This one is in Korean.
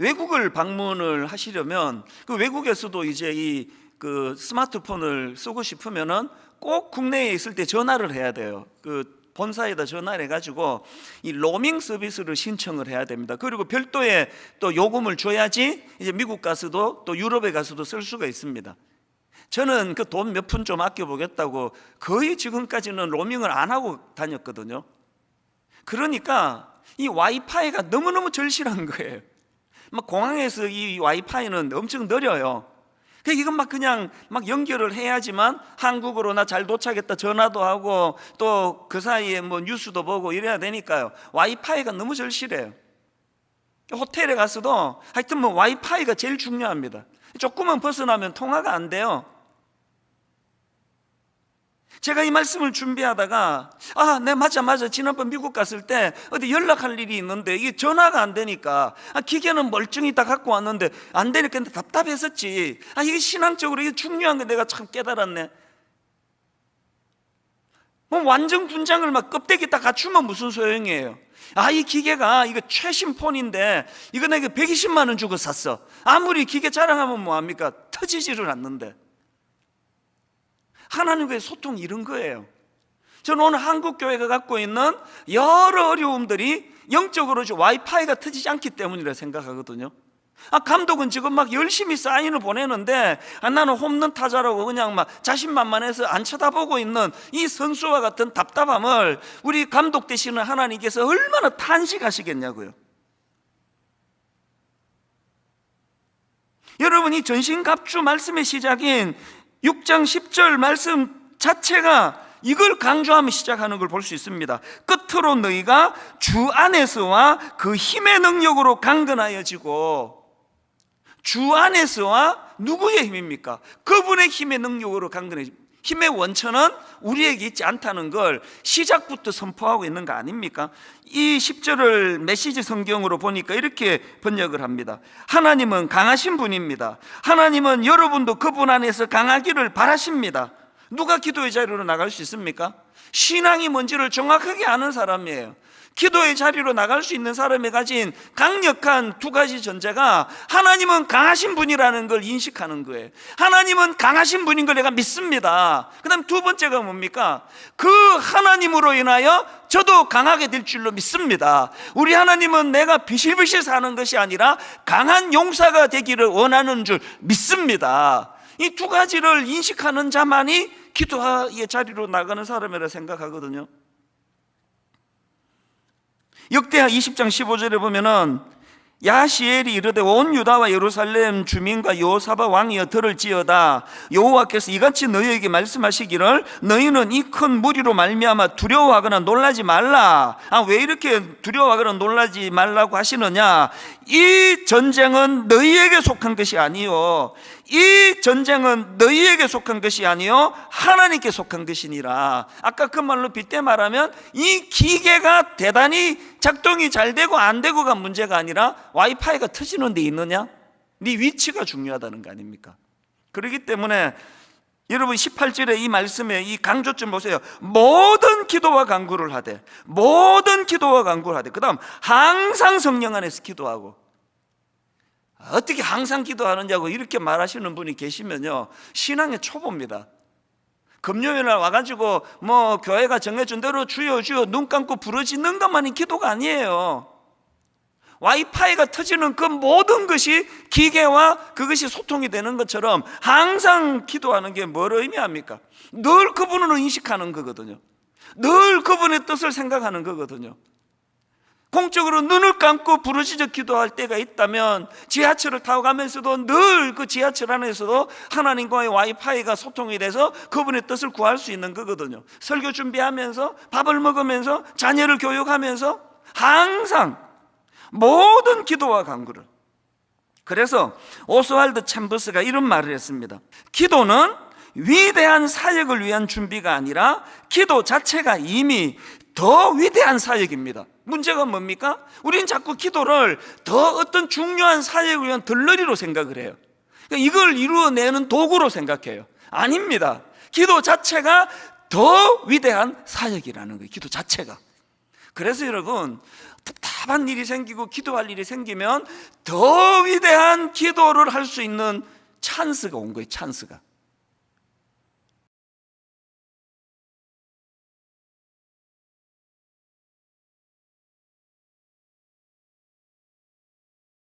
외국을 방문을 하시려면 그 외국에서도 이제 이 그 스마트폰을 쓰고 싶으면은 꼭 국내에 있을 때 전화를 해야 돼요. 그 본사에다 전화를 해가지고 이 로밍 서비스를 신청을 해야 됩니다. 그리고 별도의 또 요금을 줘야지 이제 미국 가서도 또 유럽에 가서도 쓸 수가 있습니다. 저는 그 돈 몇 푼 좀 아껴 보겠다고 거의 지금까지는 로밍을 안 하고 다녔거든요. 그러니까 이 와이파이가 너무너무 절실한 거예요. 막 공항에서 이 와이파이는 엄청 느려요. 그 이건 막 그냥 막 연결을 해야지만 한국으로 나 잘 도착했다 전화도 하고 또 그 사이에 뭐 뉴스도 보고 이래야 되니까요. 와이파이가 너무 절실해요. 호텔에 가서도 하여튼 뭐 와이파이가 제일 중요합니다. 조금만 벗어나면 통화가 안 돼요. 제가 이 말씀을 준비하다가 아, 네 맞아 맞아. 지난번 미국 갔을 때 어디 연락할 일이 있는데 이게 전화가 안 되니까 아, 기계는 멀쩡히 다 갖고 왔는데 안 되니까 답답했었지. 아, 이게 신앙적으로 이게 중요한 거 내가 참 깨달았네. 뭐 완전 군장을 막 껍데기 다 갖추면 무슨 소용이에요? 아, 이 기계가 이거 최신 폰인데 이거 내가 120만 원 주고 샀어. 아무리 기계 자랑하면 뭐 합니까? 터지지를 않는데. 하나님과의 소통이 이런 거예요. 저는 오늘 한국 교회가 갖고 있는 여러 어려움들이 영적으로 저 와이파이가 터지지 않기 때문이라 생각하거든요. 아, 감독은 지금 막 열심히 사인을 보내는데 아, 나는 홈런 타자라고 그냥 막 자신만만해서 안 쳐다보고 있는 이 선수와 같은 답답함을 우리 감독 되시는 하나님께서 얼마나 탄식하시겠냐고요. 여러분 이 전신갑주 말씀의 시작인 6장 10절 말씀 자체가 이걸 강조하며 시작하는 걸 볼 수 있습니다. 끝으로 너희가 주 안에서와 그 힘의 능력으로 강건하여지고 주 안에서와 누구의 힘입니까? 그분의 힘의 능력으로 강건해지. 힘의 원천은 우리에게 있지 않다는 걸 시작부터 선포하고 있는 거 아닙니까? 이 10절을 메시지 성경으로 보니까 이렇게 번역을 합니다. 하나님은 강하신 분입니다. 하나님은 여러분도 그분 안에서 강하기를 바라십니다. 누가 기도의 자리로 나갈 수 있습니까? 신앙이 뭔지를 정확하게 아는 사람이에요. 기도의 자리로 나갈 수 있는 사람이 가진 강력한 두 가지 전제가 하나님은 강하신 분이라는 걸 인식하는 거예요. 하나님은 강하신 분인 걸 내가 믿습니다. 그 다음 두 번째가 뭡니까? 그 하나님으로 인하여 저도 강하게 될 줄로 믿습니다. 우리 하나님은 내가 비실비실 사는 것이 아니라 강한 용사가 되기를 원하는 줄 믿습니다. 이 두 가지를 인식하는 자만이 기도의 자리로 나가는 사람이라 생각하거든요. 역대하 20장 15절에 보면은 야시엘이 이르되 온 유다와 예루살렘 주민과 여호사바 왕이여 들을 지어다. 여호와께서 이같이 너희에게 말씀하시기를 너희는 이 큰 무리로 말미암아 두려워하거나 놀라지 말라. 아 왜 이렇게 두려워하거나 놀라지 말라고 하시느냐 이 전쟁은 너희에게 속한 것이 아니요. 이 전쟁은 너희에게 속한 것이 아니요. 하나님께 속한 것이니라. 아까 그 말로 빗대 말하면 이 기계가 대단히 작동이 잘 되고 안 되고가 문제가 아니라 와이파이가 터지는 데 있느냐? 네 위치가 중요하다는 거 아닙니까? 그렇기 때문에 여러분 18절에 이 말씀에 이 강조점 보세요. 모든 기도와 간구를 하되 모든 기도와 간구를 하되 그 다음 항상 성령 안에서 기도하고 어떻게 항상 기도하느냐고 이렇게 말하시는 분이 계시면요 신앙의 초보입니다. 금요일 날 와가지고 뭐 교회가 정해준 대로 주여 주여 눈 감고 부르짖는 것만이 기도가 아니에요. 와이파이가 터지는 그 모든 것이 기계와 그것이 소통이 되는 것처럼 항상 기도하는 게 뭘 의미합니까? 늘 그분을 인식하는 거거든요. 늘 그분의 뜻을 생각하는 거거든요. 공적으로 눈을 감고 부르짖어 기도할 때가 있다면 지하철을 타고 가면서도 늘 그 지하철 안에서도 하나님과의 와이파이가 소통이 돼서 그분의 뜻을 구할 수 있는 거거든요. 설교 준비하면서 밥을 먹으면서 자녀를 교육하면서 항상 모든 기도와 간구를 그래서 오스왈드 챔버스가 이런 말을 했습니다. 기도는 위대한 사역을 위한 준비가 아니라 기도 자체가 이미 더 위대한 사역입니다. 문제가 뭡니까? 우리는 자꾸 기도를 더 어떤 중요한 사역을 위한 들러리로 생각을 해요. 그러니까 이걸 이루어내는 도구로 생각해요. 아닙니다. 기도 자체가 더 위대한 사역이라는 거예요. 기도 자체가. 그래서 여러분, 답답한 일이 생기고 기도할 일이 생기면 더 위대한 기도를 할 수 있는 찬스가 온 거예요 찬스가